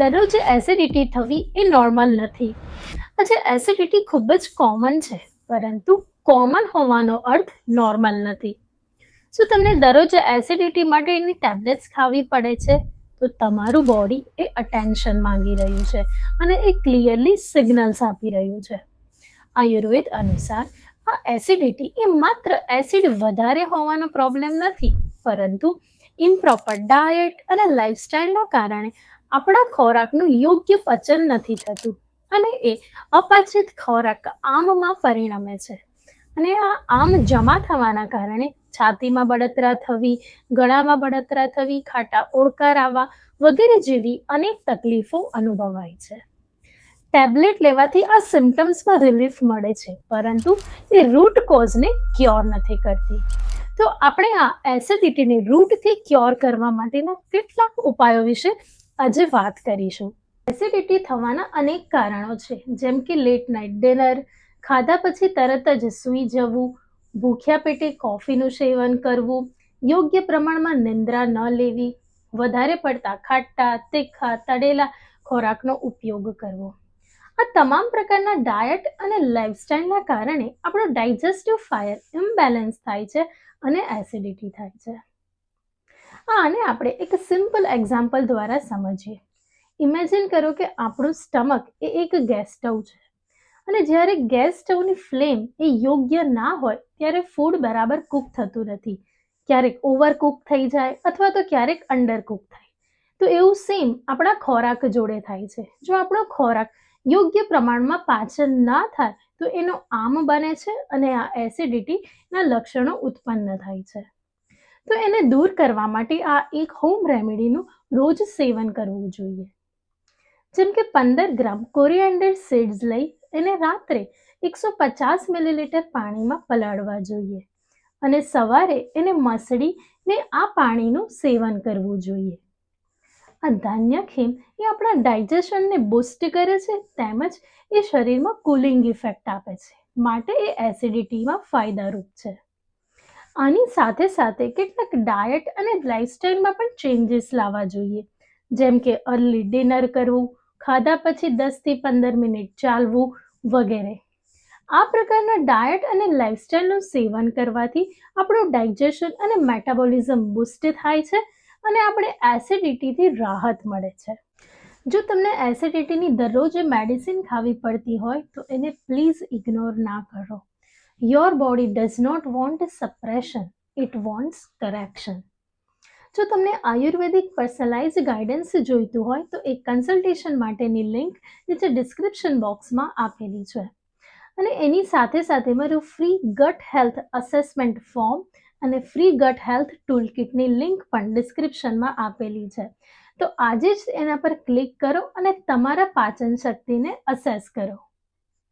દરરોજ એસિડિટી થવી એ નોર્મલ નથી. આજે એસિડિટી ખૂબ જ કોમન છે, પરંતુ કોમન હોવાનો અર્થ નોર્મલ નથી. શું તમને દરરોજ એસિડિટી માટેની ટેબ્લેટ્સ ખાવી પડે છે? તો તમારું બોડી એ અટેન્શન માંગી રહ્યું છે અને એ ક્લિયરલી સિગ્નલ્સ આપી રહ્યું છે. આયુર્વેદ અનુસાર આ એસિડિટી એ માત્ર એસિડ વધારે હોવાનો પ્રોબ્લેમ નથી, પરંતુ ઇમ્પ્રોપર ડાયટ અને લાઇફસ્ટાઇલના કારણે આપણા ખોરાકનું યોગ્ય પચન નથી થતું અને એ અપાચિત ખોરાક આમમાં પરિણમે છે. અને આ આમ જમા થવાના કારણે છાતીમાં બળતરા થવી, ગળામાં બળતરા થવી, ખાટા ઓળકાર આવવા વગેરે જેવી અનેક તકલીફો અનુભવાય છે. ટેબ્લેટ લેવાથી આ સિમ્ટમ્સમાં રિલીફ મળે છે, પરંતુ એ રૂટ કોઝને ક્યોર નથી કરતી. તો આપણે આ એસિડિટીને રૂટથી ક્યોર કરવા માટેના કેટલાક ઉપાયો વિશે આજે વાત કરીશું. એસિડિટી થવાના અનેક કારણો છે, જેમ કે લેટ નાઇટ ડિનર ખાધા પછી તરત જ સૂઈ જવું, ભૂખ્યા પેટે કોફીનું સેવન કરવું, યોગ્ય પ્રમાણમાં નિંદ્રા ન લેવી, વધારે પડતા ખાટા, તીખા, તળેલા ખોરાકનો ઉપયોગ કરવો. આ તમામ પ્રકારના ડાયટ અને લાઇફસ્ટાઇલના કારણે આપણો ડાયજેસ્ટિવ ફાયર ઇમ્બેલેન્સ થાય છે અને એસિડિટી થાય છે. આને આપણે એક સિમ્પલ એક્ઝામ્પલ દ્વારા સમજીએ. ઇમેજિન કરો કે આપણું સ્ટમક એ એક ગેસ સ્ટવ છે. અને જ્યારે ગેસ સ્ટવની ફ્લેમ એ યોગ્ય ના હોય, ત્યારે ફૂડ બરાબર કૂક થતું નથી. ક્યારેક ઓવર કૂક થઈ જાય અથવા તો ક્યારેક અંડર કૂક થાય. તો એવું સેમ આપણા ખોરાક જોડે થાય છે. જો આપણો ખોરાક યોગ્ય પ્રમાણમાં પાચન ના થાય, તો એનો આમ બને છે અને આ એસિડિટીના લક્ષણો ઉત્પન્ન થાય છે. તો એને દૂર કરવા માટે આ એક હોમ રેમેડીનું રોજ સેવન કરવું જોઈએ. જેમ કે પંદર ગ્રામ કોરિએન્ડર સીડ્સ લઈ એને રાત્રે એકસો પચાસ મિલીલીટર પાણીમાં પલાળવા જોઈએ અને સવારે એને મસળીને આ પાણીનું સેવન કરવું જોઈએ. આ ધાન્ય ખીમ એ આપણા ડાયજેશનને બૂસ્ટ કરે છે તેમજ એ શરીરમાં કુલિંગ ઇફેક્ટ આપે છે. માટે એ એસિડિટીમાં ફાયદારૂપ છે. આની સાથે સાથે કેટલાક ડાયટ અને લાઇફસ્ટાઇલમાં પણ ચેન્જીસ લાવવા જોઈએ. જેમ કે અર્લી ડિનર કરવું, ખાધા પછી દસથી પંદર મિનિટ ચાલવું વગેરે. આ પ્રકારના ડાયટ અને લાઇફસ્ટાઇલનું સેવન કરવાથી આપણું ડાયજેશન અને મેટાબોલિઝમ બુસ્ટ થાય છે અને આપણે એસિડિટીથી રાહત મળે છે. જો તમને એસિડિટીની દરરોજ મેડિસિન ખાવી પડતી હોય તો એને પ્લીઝ ઇગ્નોર ના કરો. Your body does not want suppression it wants correction જો તમને આયુર્વેદિક પર્સનલાઇઝ ગાઈડન્સ જોઈતું હોય, તો એક કન્સલ્ટેશન માટેની લિંક નીચે ડિસ્ક્રિપ્શન બોક્સમાં આપેલી છે. અને એની સાથે સાથે મારું free gut health assessment form અને ફ્રી ગટ હેલ્થ ટૂલ કિટની લિંક પણ ડિસ્ક્રિપ્શનમાં આપેલી છે. તો આજે જ એના પર ક્લિક કરો અને તમારા પાચન શક્તિને અસેસ કરો.